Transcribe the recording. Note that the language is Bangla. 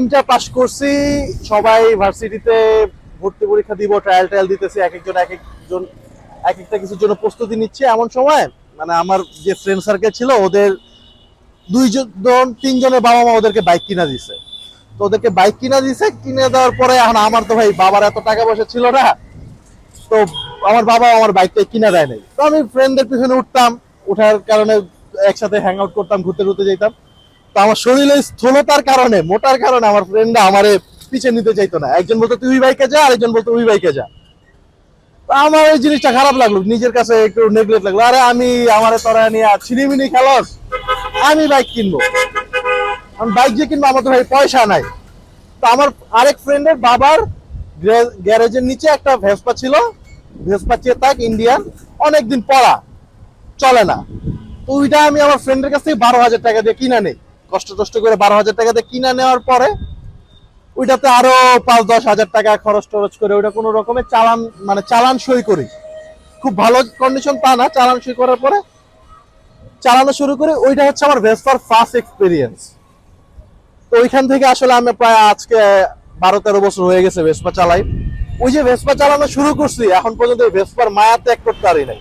ইন্টার পাস করছি, সবাই ভার্সিটিতে ভর্তি পরীক্ষা দিব ট্রায়াল ট্রায়াল দিতেছি এক একজন এক একজন এক একটা কিছুর জন্য প্রস্তুতি নিচ্ছে এমন সময় মানে আমার যে ফ্রেন্ড সার্কেল ছিল, ওদের দুইজন তিনজনের বাবা মা ওদেরকে বাইক কিনা দিছে। তো ওদেরকে বাইক কিনা দিছে, কিনে দেওয়ার পরে এখন আমার তো ভাই বাবার এত টাকা পয়সা ছিল না, তো আমার বাবা আমার বাইকটা কিনা দেয় নাই। তো আমি ফ্রেন্ডদের পিছনে উঠতাম, উঠার কারণে একসাথে হ্যাং আউট করতাম, ঘুরতে ঘুরতে যেতাম। তো আমার শরীরে স্থূলতার কারণে, মোটার কারণে আমার ফ্রেন্ডরা আমারে পিছে নিতে চাইতো না। একজন বলতো, তুই বাইকে যা, আরেকজন বলতো, ওই বাইকে যা। আমার ওই জিনিসটা খারাপ লাগল, নিজের কাছে একটু নেগলেক্ট লাগল। আরে আমি, আমারে তোরা নিয়ে ছিনিমিনি খেলস, আমি বাইক কিনবো। আমি বাইক যে কিনবো, আমার তো ভাই পয়সা নাই। তো আমার আরেক ফ্রেন্ডের বাবার গ্যা- গ্যারেজের নিচে একটা ভেসপা ছিল। ভেসপা চেতাক ইন্ডিয়ান অনেকদিন পড়া, চলে না। তো ওইটা আমি আমার ফ্রেন্ডের কাছ থেকে বারো হাজার টাকা দিয়ে কিনা নেই। কষ্ট কষ্ট করে বারো হাজার টাকাতে কিনা নেওয়ার পরে ওইটাতে আরও পাঁচ, দশ হাজার টাকা খরচ টরচ করে ওইটা কোনো রকমের চালান মানে চালান সই করি। খুব ভালো কন্ডিশন তা না, চালান সই করার পরে চালানো শুরু করে ওইটা হচ্ছে আমার ভেসপার ফার্স্ট এক্সপিরিয়েন্স তো ওইখান থেকে আসলে আমি প্রায় আজকে বারো, তেরো বছর হয়ে গেছে ভেসপা চালাই। ওই যে ভেসপা চালানো শুরু করছি, এখন পর্যন্ত ভেসপার মায়া ত্যাগ করতে পারি নাই।